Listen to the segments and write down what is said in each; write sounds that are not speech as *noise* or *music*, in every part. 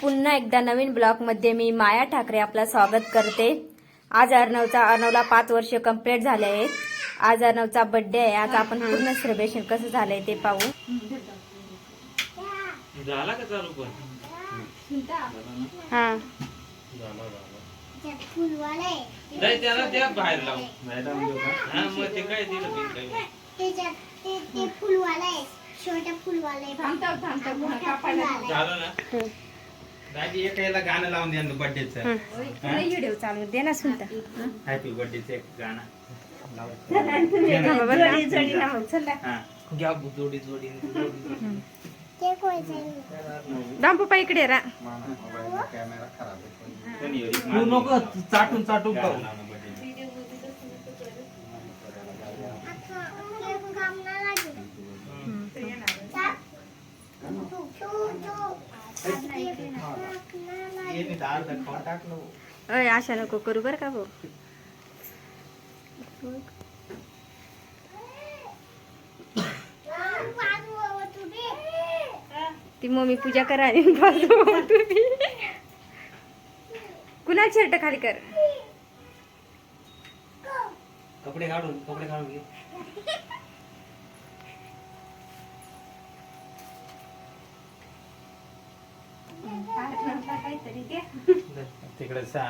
पुन्हा एकदा नवीन ब्लॉगमध्ये मी माया ठाकरे आपलं स्वागत करते. आज अर्णवचा अर्णवला पाच वर्ष कंप्लीट झाले आहेत. आज अर्णवचा बर्थडे आहे. आज आपण पूर्ण सेलिब्रेशन कसं झालंय ते पाहू. झाला का चालू पण? हा. नाही त्याला त्या बाहेर लावू हा मग ते काय दिलं बिन काही त्याच्यात ते ते फुलवाला आहे. छोटा फुलवाला आहे. दादी एक याला गाणं लावून द्या बर्थडेच व्हिडिओ चालू दे ना सुनता. हॅपी बर्थडेच एक गाणं. हा घ्या जोडी जोडी दामपप्पा इकडे रा. तू नको चाटून चाटून पाहू. अय आशा नको करू बर का भाऊ? ती मम्मी पूजा करा आणि तुम्ही कुणा शर्ट खाली कर? कपडे काढून कपडे काढून घे. तिकडे सा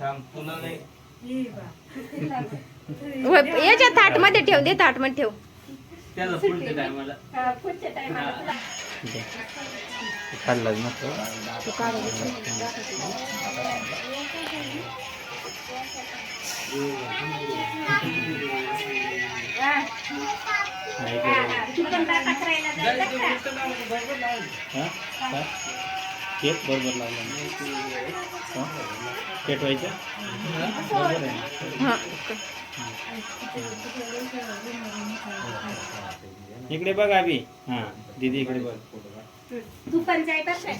थांब तुला नाही. व- याच्या थाटमध्ये ठेव दे थाटमध्ये ठेव. त्याला पुढच्या टायमाला. खाल्ला केक बरोबर लावला पेटवायचं बरोबर आहे हा. इकडे बघ अभि हा दीदी इकडे बघ. तू पण जाय बरं का?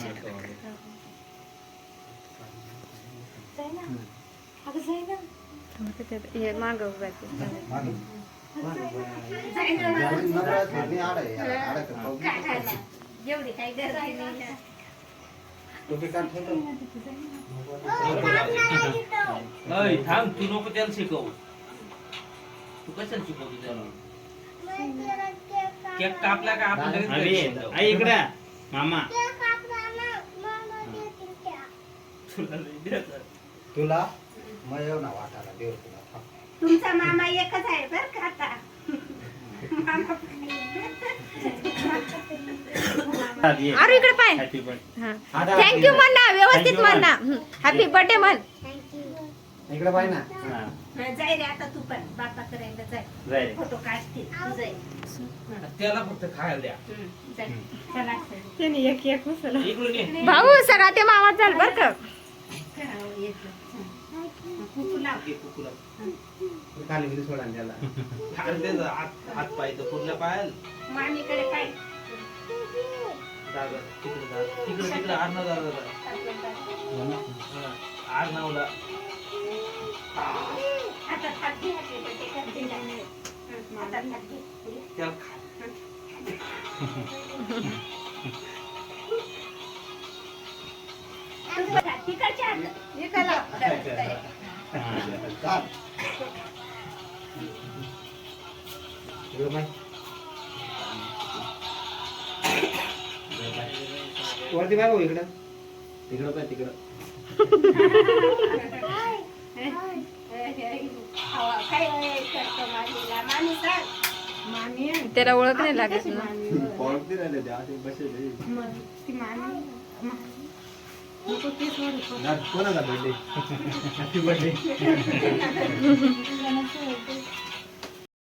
हे माग उभा आहे. एवढी काही. अय थांब तू नको त्याला शिकव तू कशाला शिकवतो त्याला केक कापला का आपण. आई इकडे मामा. तुला मग येऊ ना वाटायला देव तुला. तुमचा मामा एकच आहे बर अरे इकडे पाय. हा. थँक्यू म्हण ना व्यवस्थित म्हण ना हॅपी बर्थडे म्हण इकडे पाय ना. हा, जाय रे आता तू पण. बापा करायला जाय. जाय रे. फोटो काढतील. तू जाय. त्याला फक्त खायला द्या. जाय. चला इकडून ये. भाऊ सगळा ते मामा चाल बर का? बिली सोडा त्याला. *laughs* हात पाय तर कुठल्या पायाला. मामीकडे काय दादा तिकडे दादा. तिकडे तिकडे आडनाव दादा आडनावला थाट घे त्याला खा. तू बघा. चाल. इकडे. वरती तिकडं पाय तिकडं. त्याला ओळख नाही लागत ना पळती राहिले ते असे बसले कोणाचा बर्थडे हॅपी बर्थडे